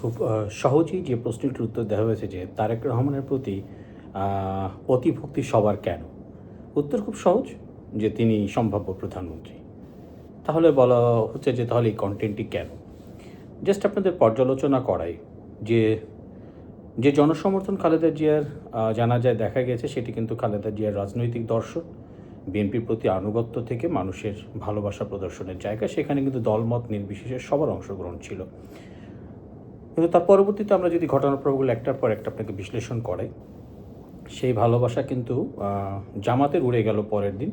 খুব সহজেই যে প্রশ্নটির উত্তর দেওয়া হয়েছে যে তারেক রহমানের প্রতি অতিভক্তি সবার কেন? উত্তর খুব সহজ, যে তিনি সম্ভাব্য প্রধানমন্ত্রী। তাহলে বলা হচ্ছে যে তাহলে এই কন্টেন্টটি কেন? জাস্ট আপনাদের পর্যালোচনা করাই যে যে জনসমর্থন খালেদা জিয়ার জানা যায় দেখা গেছে সেটি কিন্তু খালেদা জিয়ার রাজনৈতিক দর্শন। বিএনপির প্রতি আনুগত্য থেকে মানুষের ভালোবাসা প্রদর্শনের জায়গা, সেখানে কিন্তু দলমত নির্বিশেষে সবার অংশগ্রহণ ছিল। কিন্তু তার পরবর্তীতে আমরা যদি ঘটনাপ্রবাহগুলো একটার পর একটা আপনাকে বিশ্লেষণ করে, সেই ভালোবাসা কিন্তু জামাতের উড়ে গেল পরের দিন।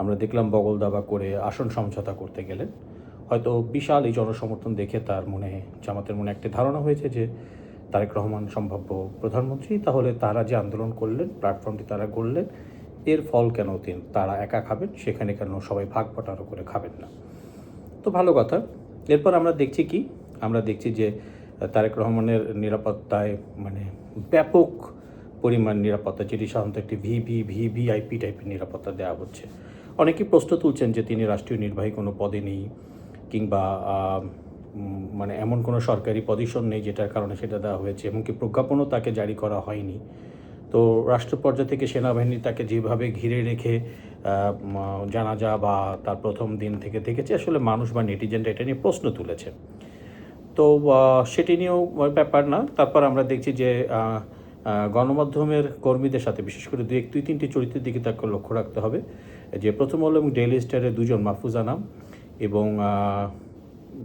আমরা দেখলাম বগল দাবা করে আসন সমঝোতা করতে গেলেন। হয়তো বিশাল এই জনসমর্থন দেখে তার মনে, জামাতের মনে একটি ধারণা হয়েছে যে, তারেক রহমান সম্ভাব্য প্রধানমন্ত্রী, তাহলে তারা যে আন্দোলন করলেন প্ল্যাটফর্মটি তারা গড়লেন, এর ফল কেন তিন? তারা একা খাবেন, সেখানে কেন সবাই ভাগ বটারও করে খাবেন না? তো ভালো কথা। এরপর আমরা দেখছি কি? আমরা দেখছি যে তারেক রহমানের নিরাপত্তায় মানে ব্যাপক পরিমাণ নিরাপত্তা যেটি সাধারণত একটি ভিভি ভিভিআইপি টাইপের নিরাপত্তা দেওয়া হচ্ছে। অনেকেই প্রশ্ন তুলছেন যে তিনি রাষ্ট্রীয় নির্বাহী কোনো পদে নেই কিংবা মানে এমন কোনো সরকারি পজিশন নেই যেটার কারণে সেটা দেওয়া হয়েছে, এমনকি প্রজ্ঞাপনও তাকে জারি করা হয়নি। তো রাষ্ট্র পর্যায় থেকে সেনাবাহিনী তাকে যেভাবে ঘিরে রেখে জানাজা বা তার প্রথম দিন থেকে দেখেছে, আসলে মানুষ বা নেটিজেনরা এটা নিয়ে প্রশ্ন তুলেছে। তো সেটি নিয়েও ব্যাপার না। তারপর আমরা দেখছি যে গণমাধ্যমের কর্মীদের সাথে বিশেষ করে দুই এক, দুই তিনটি চরিত্রের দিকে তাকে লক্ষ্য রাখতে হবে। যে প্রথম হলো এবং ডেইলি স্টারের দুজন মাহফুজা নাম এবং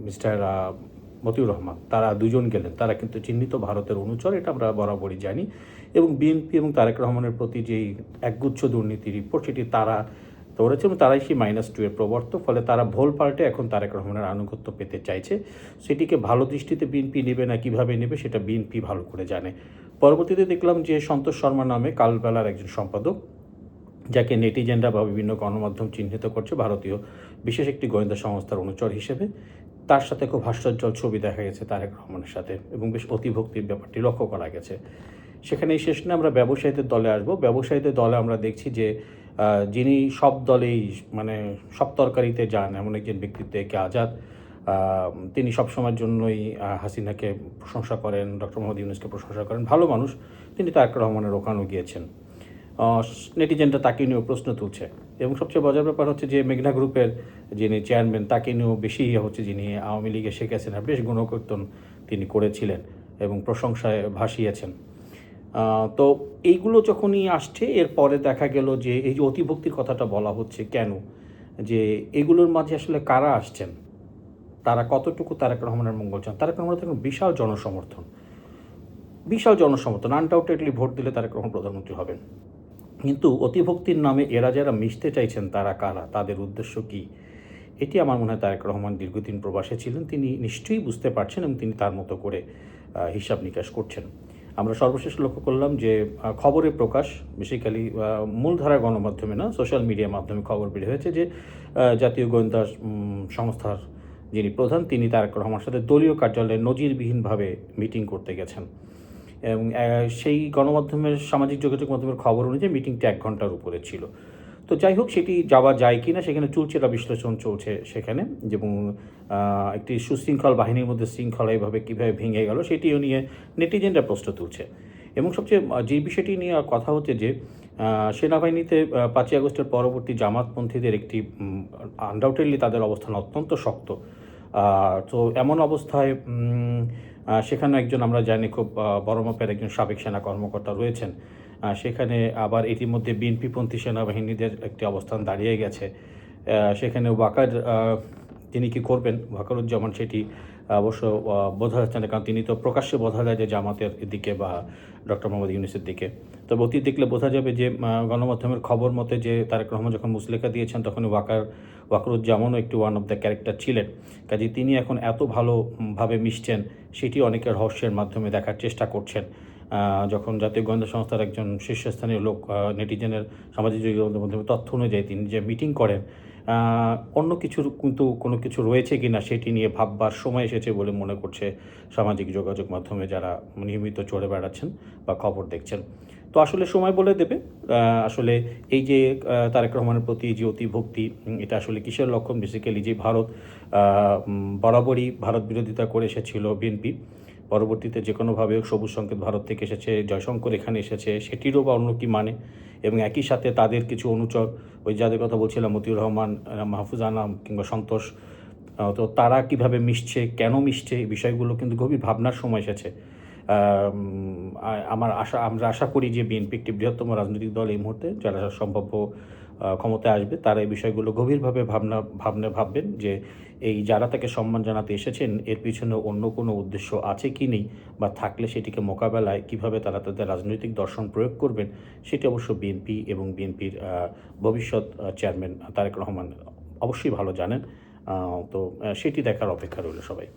মিস্টার মতিউর রহমান। তারা দুজন গেলেন। তারা কিন্তু চিহ্নিত ভারতের অনুচর, এটা আমরা বরাবরই জানি। এবং বিএনপি এবং তারেক রহমানের প্রতি যেই একগুচ্ছ দুর্নীতি রিপোর্ট, সেটি তারা দৌড়েছে এবং তারাই সেই মাইনাস টু এর প্রবর্তক। ফলে তারা ভোল পাল্টে এখন তারেক রহমানের আনুগত্য পেতে চাইছে। সেটিকে ভালো দৃষ্টিতে বিএনপি নেবে না, কীভাবে নেবে সেটা বিএনপি ভালো করে জানে। পরবর্তীতে দেখলাম যে সন্তোষ শর্মা নামে কালবেলার একজন সম্পাদক, যাকে নেটিজেনরা বা বিভিন্ন গণমাধ্যম চিহ্নিত করছে ভারতীয় বিশেষ একটি গোয়েন্দা সংস্থার অনুচর হিসেবে। তার সাথে খুব হাস্যোজ্জ্বল ছবি দেখা গেছে তারেক রহমানের সাথে এবং বেশ অতিভক্তির ব্যাপারটি লক্ষ্য করা গেছে। সেখানে এই শেষ না, আমরা ব্যবসায়ীদের দলে আসব। ব্যবসায়ীদের দলে আমরা দেখছি যে যিনি সব দলেই মানে সব তরকারিতে যান, এমন একজন ব্যক্তিত্ব একে আজাদ। তিনি সবসময়ের জন্যই হাসিনাকে প্রশংসা করেন, ডক্টর মোহাম্মদ ইউনুসকে প্রশংসা করেন। ভালো মানুষ, তিনি তারেক রহমানের ওখানেও গিয়েছেন। নেটিজেনরা তাকে নিয়েও প্রশ্ন তুলছে। এবং সবচেয়ে মজার ব্যাপার হচ্ছে যে মেঘনা গ্রুপের যিনি চেয়ারম্যান, তাকে নিয়েও বেশি ইয়ে হচ্ছে যিনি আওয়ামী লীগে শেখ হাসিনার বেশ গুণকীর্তন তিনি করেছিলেন এবং প্রশংসায় ভাসিয়েছেন। তো এইগুলো যখনই আসছে, এরপরে দেখা গেল যে এই যে অতিভক্তির কথাটা বলা হচ্ছে কেন? যে এগুলোর মাঝে আসলে কারা আসছেন? তারা কতটুকু তারেক রহমানের মঙ্গল চান? তারেক রহমানের এখন বিশাল জনসমর্থন। বিশাল জনসমর্থন আনডাউটেডলি ভোট দিলে তারেক রহমান প্রধানমন্ত্রী হবেন। কিন্তু অতিভক্তির নামে এরা যারা মিশতে চাইছেন, তারা কারা? তাদের উদ্দেশ্য কি? এটি আমার মনে হয় তারেক রহমান দীর্ঘদিন প্রবাসে ছিলেন, তিনি নিশ্চয়ই বুঝতে পারছেন এবং তিনি তার মতো করে হিসাব নিকাশ করছেন। আমরা সর্বশেষ লক্ষ্য করলাম যে খবরে খবরের প্রকাশ বেসিক্যালি মূলধারা গণমাধ্যমে না সোশ্যাল মিডিয়ার মাধ্যমে খবর বের হয়েছে যে জাতীয় গোয়েন্দা সংস্থার যিনি প্রধান, তিনি তারেক রহমানের সাথে দলীয় কার্যালয়ে নজিরবিহীনভাবে মিটিং করতে গেছেন। এবং সেই গণমাধ্যমের, সামাজিক যোগাযোগ মাধ্যমের খবর অনুযায়ী মিটিংটা এক ঘণ্টার উপরে ছিল। তো যাই হোক, সেটি যাওয়া যায় কি না সেখানে চুলচেরা বিশ্লেষণ চলছে সেখানে। এবং একটি সুশৃঙ্খল বাহিনীর মধ্যে শৃঙ্খলা এভাবে কীভাবে ভেঙে গেল সেটিও নিয়ে নেটিজেনরা প্রশ্ন তুলছে। এবং সবচেয়ে যে বিষয়টি নিয়ে কথা হচ্ছে যে সেনাবাহিনীতে পাঁচই আগস্টের পরবর্তী জামাতপন্থীদের একটি আনডাউটেডলি তাদের অবস্থান অত্যন্ত শক্ত। তো এমন অবস্থায় সেখানে একজন আমরা জানি খুব বড় মাপের একজন সাবেক সেনা কর্মকর্তা রয়েছেন। সেখানে আবার ইতিমধ্যে বিএনপিপন্থী সেনাবাহিনীদের একটি অবস্থান দাঁড়িয়ে গেছে। সেখানে ওয়াকার তিনি কি করবেন? ওয়াকারুজ্জামান সেটি অবশ্য বোঝা যাচ্ছে না, কারণ তিনি তো প্রকাশ্যে বোঝা যায় যে জামাতের দিকে বা ডক্টর মোহাম্মদ ইউনিসের দিকে। তবে অতীত দেখলে বোঝা যাবে যে গণমাধ্যমের খবর মতে যে তারেক রহমান যখন মুসলেখা দিয়েছেন তখন ওয়াকার, ওয়াকরুজ্জামানও একটি ওয়ান অফ দ্য ক্যারেক্টার ছিলেন। কাজে তিনি এখন এত ভালোভাবে মিশছেন, সেটি অনেকের রহস্যের মাধ্যমে দেখার চেষ্টা করছেন। যখন জাতীয় গোয়েন্দা সংস্থার একজন শীর্ষস্থানীয় লোক নেটিজেনের সামাজিক যোগাযোগের মাধ্যমে তথ্য অনুযায়ী তিনি যে মিটিং করেন অন্য কিছুর কিন্তু কোনো কিছু রয়েছে কি না সেটি নিয়ে ভাববার সময় এসেছে বলে মনে করছে সামাজিক যোগাযোগ মাধ্যমে যারা নিয়মিত চড়ে বেড়াচ্ছেন বা খবর দেখছেন। তো আসলে সময় বলে দেবে আসলে এই যে তারেক রহমানের প্রতি যে অতিভক্তি এটা আসলে কিসের লক্ষণ? বেসিক্যালি যে ভারত বরাবরই ভারত বিরোধিতা করে এসেছিল বিএনপি পরবর্তীতে যে কোনোভাবে সবুজ সংকেত ভারত থেকে এসেছে, জয়শঙ্কর এখানে এসেছে, সেটিরও বা অন্য কি মানে? এবং একই সাথে তাদের কিছু অনুচর, ওই যাদের কথা বলছিলাম, মতিউর রহমান মাহফুজ আনাম কিংবা সন্তোষ তো তারা কীভাবে মিশছে, কেন মিশছে, এই বিষয়গুলো কিন্তু গভীর ভাবনার সময় এসেছে। আমার আশা, আমরা আশা করি যে বিএনপি একটি বৃহত্তম রাজনৈতিক দল এই মুহূর্তে, যারা সম্ভাব্য ক্ষমতায় আসবে, তারা এই বিষয়গুলো গভীরভাবে ভাবনা ভাবনা ভাববেন যে এই যারা তাকে সম্মান জানাতে এসেছেন, এর পিছনে অন্য কোনো উদ্দেশ্য আছে কি নেই বা থাকলে সেটিকে মোকাবেলায় কীভাবে তারা তাদের রাজনৈতিক দর্শন প্রয়োগ করবেন, সেটি অবশ্য বিএনপি এবং বিএনপির ভবিষ্যৎ চেয়ারম্যান তারেক রহমান অবশ্যই ভালো জানেন। তো সেটি দেখার অপেক্ষা রইল সবাই।